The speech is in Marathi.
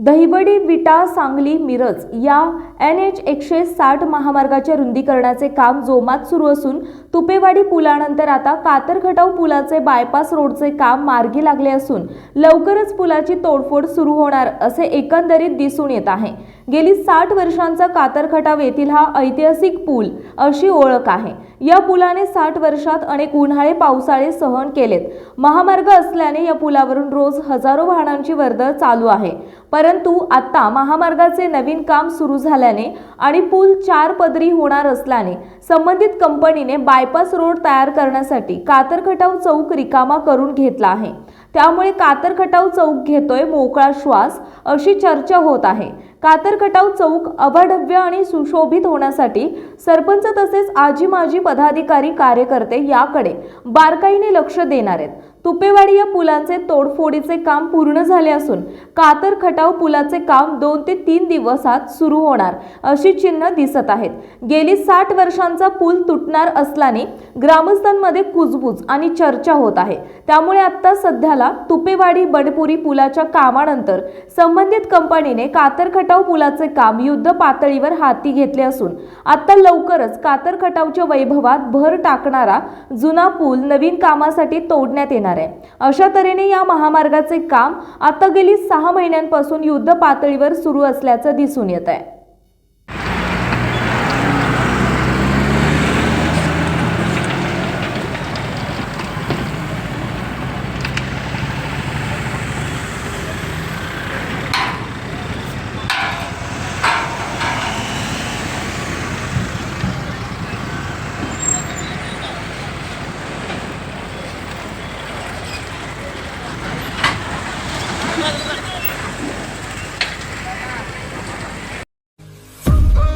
दहिवडी विटा सांगली मिरज या एन एच एकशे साठ महामार्गाच्या रुंदीकरणाचे काम जोमात सुरू असून तुपेवाडी पुलानंतर आता कातरखटाव पुलाचे बायपास रोडचे काम मार्गी लागले असून लवकरच पुलाची तोडफोड सुरू होणार असे एकंदरीत दिसून येत आहे. गेली साठ वर्षांचा कातरखटाव येथील हा ऐतिहासिक पूल अशी ओळख आहे. या पुलाने साठ वर्षात अनेक उन्हाळे पावसाळे सहन केलेत. महामार्ग असल्याने या पुलावरून रोज हजारो वाहनांची वर्दळ चालू आहे. पर परंतु आता महामार्गाचे नवीन काम सुरू झाल्याने आणि पूल चार पदरी होणार असल्याने संबंधित कंपनीने बायपास रोड तयार करण्यासाठी कातरखटाव चौक रिकामा करून घेतला आहे. त्यामुळे कातरखटाव चौक घेतोय मोकळा श्वास अशी चर्चा होत आहे. कातरखटाव चौक अवाढव्य आणि सुशोभित होण्यासाठी सरपंच तसेच आजी माजी पदाधिकारी कार्यकर्ते याकडे बारकाईने लक्ष देणार आहेत. तुपेवाडी या पुलांचे तोडफोडीचे काम पूर्ण झाले असून कातर खटाव पुलाचे काम दोन ते तीन दिवसात सुरू होणार अशी चिन्ह दिसत आहेत. गेली साठ वर्षांचा पूल तुटणार असल्याने ग्रामस्थांमध्ये कुजबूज आणि चर्चा होत आहे. त्यामुळे आता सध्याला तुपेवाडी बडपुरी पुलाच्या कामानंतर संबंधित कंपनीने कातर खटाव पुलाचे काम युद्ध पातळीवर हाती घेतले असून आता लवकरच कातर खटावच्या वैभवात भर टाकणारा जुना पूल नवीन कामासाठी तोडण्यात येणार आहे. अशा तऱ्हेने या महामार्गाचे काम आता गेली सहा महिन्यांपासून युद्ध पातळीवर सुरू असल्याचं दिसून येत आहे.